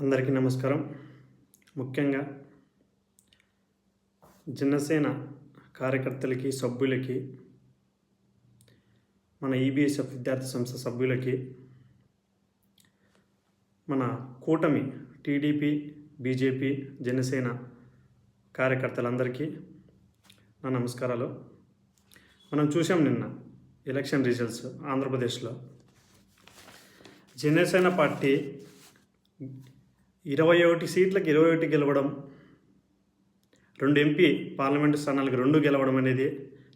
అందరికీ నమస్కారం. ముఖ్యంగా జనసేన కార్యకర్తలకి సభ్యులకి మన ఈబీఎస్ఎఫ్ విద్యార్థి సంస్థ సభ్యులకి మన కూటమి టీడీపీ బీజేపీ జనసేన కార్యకర్తలందరికీ నా నమస్కారాలు. మనం చూసాం నిన్న ఎలక్షన్ రిజల్ట్స్ ఆంధ్రప్రదేశ్లో. జనసేన పార్టీ ఇరవై ఒకటి సీట్లకు ఇరవై ఒకటి గెలవడం రెండు ఎంపీ పార్లమెంటు స్థానాలకు రెండు గెలవడం అనేది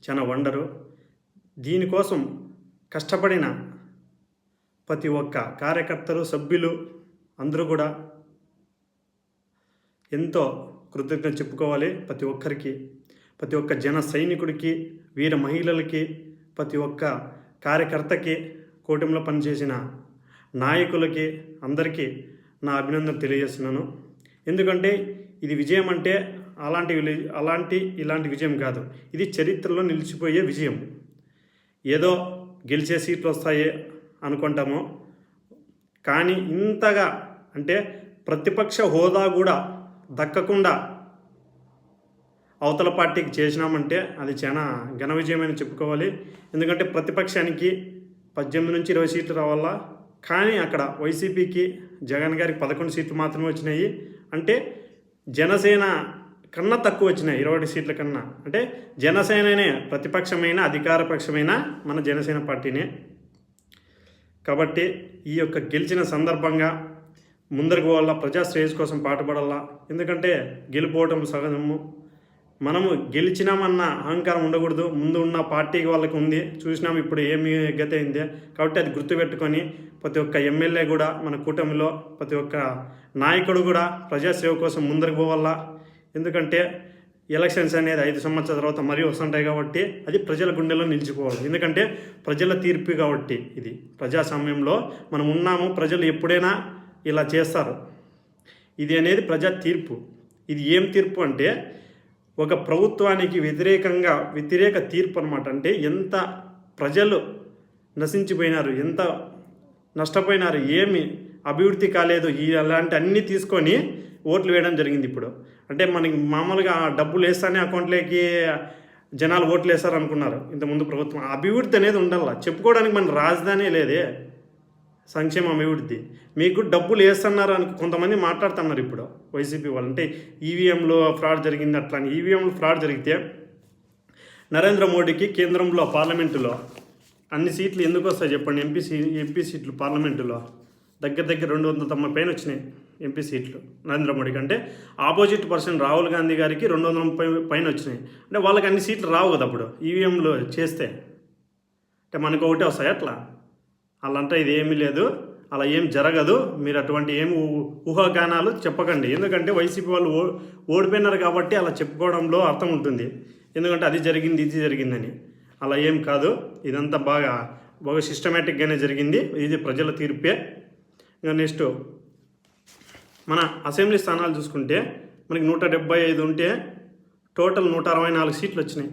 చాలా వండరు. దీనికోసం కష్టపడిన ప్రతి ఒక్క కార్యకర్తలు సభ్యులు అందరూ కూడా ఎంతో కృతజ్ఞత చెప్పుకోవాలి ప్రతి ఒక్కరికి. ప్రతి ఒక్క జన సైనికుడికి వీర మహిళలకి ప్రతి ఒక్క కార్యకర్తకి కూటమిలో పనిచేసిన నాయకులకి అందరికీ నా అభినందన తెలియజేస్తున్నాను. ఎందుకంటే ఇది విజయం అంటే అలాంటి అలాంటి ఇలాంటి విజయం కాదు. ఇది చరిత్రలో నిలిచిపోయే విజయం. ఏదో గెలిచే సీట్లు వస్తాయి అనుకుంటాము. కానీ ఇంతగా అంటే ప్రతిపక్ష హోదా కూడా దక్కకుండా అవతల పార్టీకి చేసినామంటే అది చాలా ఘన విజయమని చెప్పుకోవాలి. ఎందుకంటే ప్రతిపక్షానికి పద్దెనిమిది నుంచి ఇరవై సీట్లు రావాలా? కానీ అక్కడ వైసీపీకి జగన్ గారికి పదకొండు సీట్లు మాత్రమే వచ్చినాయి. అంటే జనసేన కన్నా తక్కువ వచ్చినాయి ఇరవై సీట్ల కన్నా. అంటే జనసేననే ప్రతిపక్షమైన అధికార పక్షమైన మన జనసేన పార్టీనే. కాబట్టి ఈ యొక్క గెలిచిన సందర్భంగా ముందరకు పోవాలా ప్రజా శ్రేయస్ కోసం పాటుపడాలా? ఎందుకంటే గెలిపోవటం సహజము. మనము గెలిచినామన్న అహంకారం ఉండకూడదు. ముందు ఉన్న పార్టీకి వాళ్ళకి ఉంది. చూసినాం ఇప్పుడు ఏమి గత అయింది కాబట్టి అది గుర్తుపెట్టుకొని ప్రతి ఒక్క ఎమ్మెల్యే కూడా మన కూటమిలో ప్రతి ఒక్క నాయకుడు కూడా ప్రజాసేవ కోసం ముందరకు పోవాలా. ఎందుకంటే ఎలక్షన్స్ అనేది ఐదు సంవత్సరాల తర్వాత మరీ వస్తుంటాయి కాబట్టి అది ప్రజల గుండెలో నిలిచిపోవాలి. ఎందుకంటే ప్రజల తీర్పు కాబట్టి ఇది. ప్రజాస్వామ్యంలో మనం ఉన్నాము ప్రజలు ఎప్పుడైనా ఇలా చేస్తారు. ఇది అనేది ప్రజా తీర్పు. ఇది ఏం తీర్పు అంటే ఒక ప్రభుత్వానికి వ్యతిరేకంగా వ్యతిరేక తీర్పు అనమాట అంటే ఎంత ప్రజలు నశించిపోయినారు ఎంత నష్టపోయినారు ఏమి అభివృద్ధి కాలేదు ఈ అలాంటి అన్నీ తీసుకొని ఓట్లు వేయడం జరిగింది ఇప్పుడు. అంటే మనకి మామూలుగా డబ్బులు వేస్తానే అకౌంట్లోకి జనాలు ఓట్లు వేస్తారనుకున్నారు ఇంతకుముందు ప్రభుత్వం. అభివృద్ధి అనేది ఉండాల. చెప్పుకోవడానికి మన రాజధాని లేదే. సంక్షేమ అభివృద్ధి. మీకు డబ్బులు వేస్తున్నారు అని కొంతమంది మాట్లాడుతున్నారు ఇప్పుడు వైసీపీ వాళ్ళు. అంటే ఈవీఎంలో ఫ్రాడ్ జరిగింది అట్లా అని ఈవీఎంలో ఫ్రాడ్ జరిగితే నరేంద్ర మోడీకి కేంద్రంలో పార్లమెంటులో అన్ని సీట్లు ఎందుకు వస్తాయి చెప్పండి? ఎంపీ సీ ఎంపీ సీట్లు పార్లమెంటులో. దగ్గర దగ్గర రెండు వందల తొంభై పైన వచ్చినాయి ఎంపీ సీట్లు నరేంద్ర మోడీకి. అంటే ఆపోజిట్ పర్సన్ రాహుల్ గాంధీ గారికి రెండు వందల ముప్పై పైన వచ్చినాయి. అంటే వాళ్ళకి అన్ని సీట్లు రావు కదా అప్పుడు ఈవీఎంలో చేస్తే. అంటే మనకు ఒకటే వస్తాయి అట్లా? అలాంటే ఇది ఏమీ లేదు. అలా ఏం జరగదు. మీరు అటువంటి ఏం ఊ- ఊహాగానాలు చెప్పకండి. ఎందుకంటే వైసీపీ వాళ్ళు ఓ ఓడిపోయినారు కాబట్టి అలా చెప్పుకోవడంలో అర్థం ఉంటుంది. ఎందుకంటే అది జరిగింది ఇది జరిగిందని. అలా ఏం కాదు. ఇదంతా బాగా బాగా సిస్టమేటిక్గానే జరిగింది. ఇది ప్రజల తీర్పే. ఇంకా నెక్స్ట్ మన అసెంబ్లీ స్థానాలు చూసుకుంటే మనకి నూట డెబ్బై ఐదు ఉంటే టోటల్ నూట అరవై నాలుగు సీట్లు వచ్చినాయి.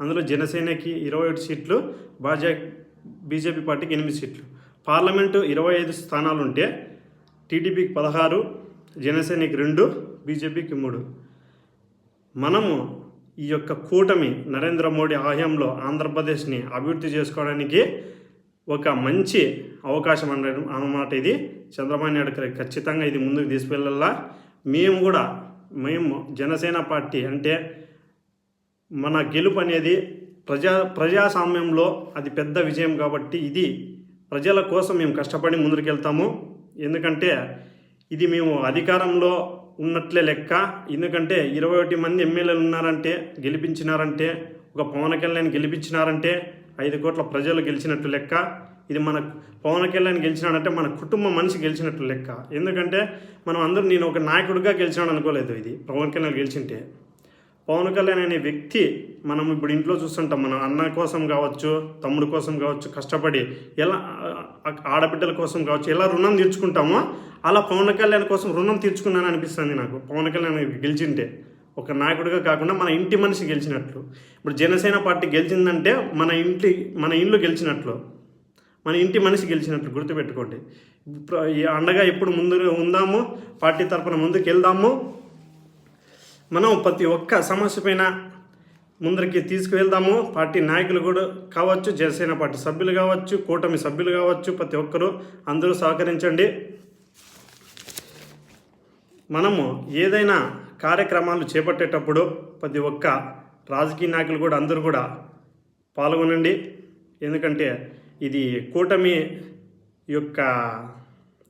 అందులో జనసేనకి ఇరవై ఒకటి సీట్లు భాజపా బీజేపీ పార్టీకి ఎనిమిది సీట్లు. పార్లమెంటు ఇరవై ఐదు స్థానాలు ఉంటే టీడీపీకి పదహారు జనసేనకి రెండు బీజేపీకి మూడు. మనము ఈ యొక్క కూటమి నరేంద్ర మోడీ హయాంలో ఆంధ్రప్రదేశ్ని అభివృద్ధి చేసుకోవడానికి ఒక మంచి అవకాశం అన్న అన్నమాట ఇది. చంద్రబాబు నాయుడు ఖచ్చితంగా ఇది ముందుకు తీసుకెళ్ళాలా? మేము కూడా మేము జనసేన పార్టీ అంటే మన గెలుపు అనేది ప్రజా ప్రజాస్వామ్యంలో అది పెద్ద విజయం కాబట్టి ఇది ప్రజల కోసం మేము కష్టపడి ముందుకెళ్తాము ఎందుకంటే ఇది మేము అధికారంలో ఉన్నట్లే లెక్క. ఎందుకంటే ఇరవై ఒకటి మంది ఎమ్మెల్యేలు ఉన్నారంటే గెలిపించినారంటే ఒక పవన్ కళ్యాణ్ గెలిపించినారంటే ఐదు కోట్ల ప్రజలు గెలిచినట్టు లెక్క. ఇది మన పవన్ కళ్యాణ్ గెలిచినాడంటే మన కుటుంబం మనిషి గెలిచినట్టు లెక్క. ఎందుకంటే మనం అందరూ నేను ఒక నాయకుడిగా గెలిచినాడు అనుకోలేదు ఇది. పవన్ కళ్యాణ్ గెలిచింటే. పవన్ కళ్యాణ్ అనే వ్యక్తి మనం ఇప్పుడు ఇంట్లో చూస్తుంటాం. మన అన్న కోసం కావచ్చు తమ్ముడు కోసం కావచ్చు కష్టపడి ఎలా ఆడబిడ్డల కోసం కావచ్చు ఎలా రుణం తీర్చుకుంటామో అలా పవన్ కళ్యాణ్ కోసం రుణం తీర్చుకున్నాను అనిపిస్తుంది నాకు. పవన్ కళ్యాణ్ గెలిచింటే ఒక నాయకుడిగా కాకుండా మన ఇంటి మనిషి గెలిచినట్లు. ఇప్పుడు జనసేన పార్టీ గెలిచిందంటే మన ఇంటి మన ఇల్లు గెలిచినట్లు. మన ఇంటి మనిషి గెలిచినట్లు గుర్తుపెట్టుకోండి. అండగా ఎప్పుడు ముందు ఉందాము పార్టీ తరపున ముందుకు వెళ్దాము మనం ప్రతి ఒక్క సమస్య పైన ముందరికి తీసుకువెళ్దాము. పార్టీ నాయకులు కూడా కావచ్చు జనసేన పార్టీ సభ్యులు కావచ్చు కూటమి సభ్యులు కావచ్చు ప్రతి ఒక్కరూ అందరూ సహకరించండి. మనము ఏదైనా కార్యక్రమాలు చేపట్టేటప్పుడు ప్రతి ఒక్క రాజకీయ నాయకులు కూడా అందరూ కూడా పాల్గొనండి. ఎందుకంటే ఇది కూటమి యొక్క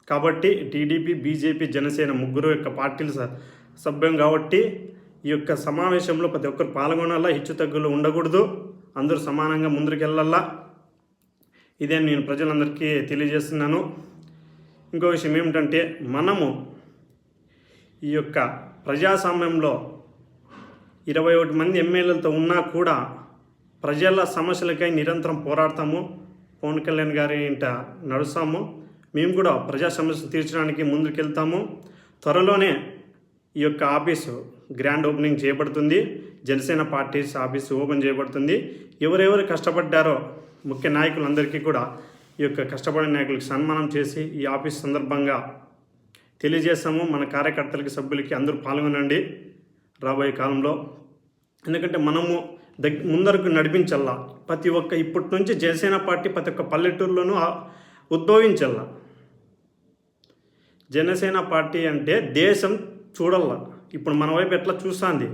కాబట్టి టీడీపీ బీజేపీ జనసేన ముగ్గురు యొక్క పార్టీలు స- సభ్యం కాబట్టి ఈ యొక్క సమావేశంలో ప్రతి ఒక్కరు పాల్గొనాలా హెచ్చు తగ్గులు ఉండకూడదు. అందరూ సమానంగా ముందరికెళ్ళాలా? ఇదే నేను ప్రజలందరికీ తెలియజేస్తున్నాను. ఇంకో విషయం ఏమిటంటే మనము ఈ యొక్క ప్రజాస్వామ్యంలో ఇరవై ఒకటి మంది ఎమ్మెల్యేలతో ఉన్నా కూడా ప్రజల సమస్యలకై నిరంతరం పోరాడతాము. పవన్ కళ్యాణ్ గారి ఇంట నడుస్తాము. మేము కూడా ప్రజా సమస్యలు తీర్చడానికి ముందుకెళ్తాము. త్వరలోనే ఈ యొక్క ఆఫీసు గ్రాండ్ ఓపెనింగ్ చేయబడుతుంది. జనసేన పార్టీస్ ఆఫీసు ఓపెన్ చేయబడుతుంది. ఎవరెవరు కష్టపడ్డారో ముఖ్య నాయకులందరికీ కూడా ఈ యొక్క కష్టపడిన నాయకులకు సన్మానం చేసి ఈ ఆఫీస్ సందర్భంగా తెలియజేస్తాము మన కార్యకర్తలకి సభ్యులకి అందరూ పాల్గొనండి. రాబోయే కాలంలో ఎందుకంటే మనము దగ్ ముందరకు నడిపించల్లా. ప్రతి ఒక్క ఇప్పటి నుంచి జనసేన పార్టీ ప్రతి ఒక్క పల్లెటూరులోనూ ఉద్భవించల్లా. జనసేన పార్టీ అంటే దేశం చూడాల ఇప్పుడు మన వైపు ఎట్లా చూస్తుంది?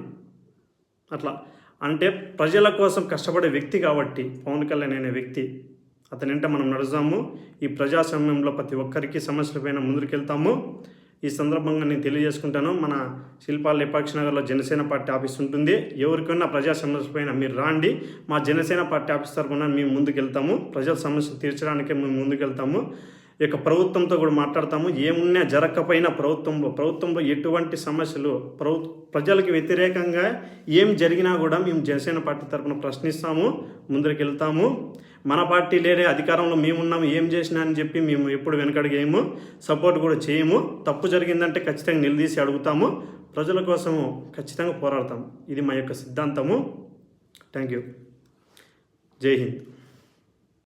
అట్లా. అంటే ప్రజల కోసం కష్టపడే వ్యక్తి కాబట్టి పవన్ కళ్యాణ్ అనే వ్యక్తి అతనింట మనం నడుస్తాము. ఈ ప్రజాస్వామ్యంలో ప్రతి ఒక్కరికి సమస్యలపైన ముందుకెళ్తాము. ఈ సందర్భంగా నేను తెలియజేసుకుంటాను మన శిల్పాల లేపాక్షి నగర్లో జనసేన పార్టీ ఆఫీస్ ఉంటుంది. ఎవరికైనా ప్రజా సమస్యలపైన మీరు రాండి. మా జనసేన పార్టీ ఆఫీస్ తరఫున మేము ముందుకెళ్తాము. ప్రజల సమస్యలు తీర్చడానికే మేము ముందుకెళ్తాము. యొక్క ప్రభుత్వంతో కూడా మాట్లాడతాము. ఏమున్నా జరగకపోయినా ప్రభుత్వంలో ప్రభుత్వంలో ఎటువంటి సమస్యలు ప్రభు ప్రజలకు వ్యతిరేకంగా ఏం జరిగినా కూడా మేము జనసేన పార్టీ తరఫున ప్రశ్నిస్తాము ముందరికెళ్తాము. మన పార్టీ లేరే అధికారంలో మేమున్నాము ఏం చేసినా అని చెప్పి మేము ఎప్పుడు వెనకడిగేయము సపోర్ట్ కూడా చేయము. తప్పు జరిగిందంటే ఖచ్చితంగా నిలదీసి అడుగుతాము. ప్రజల కోసము ఖచ్చితంగా పోరాడతాము. ఇది మా యొక్క సిద్ధాంతము. Thank you. జై హింద్.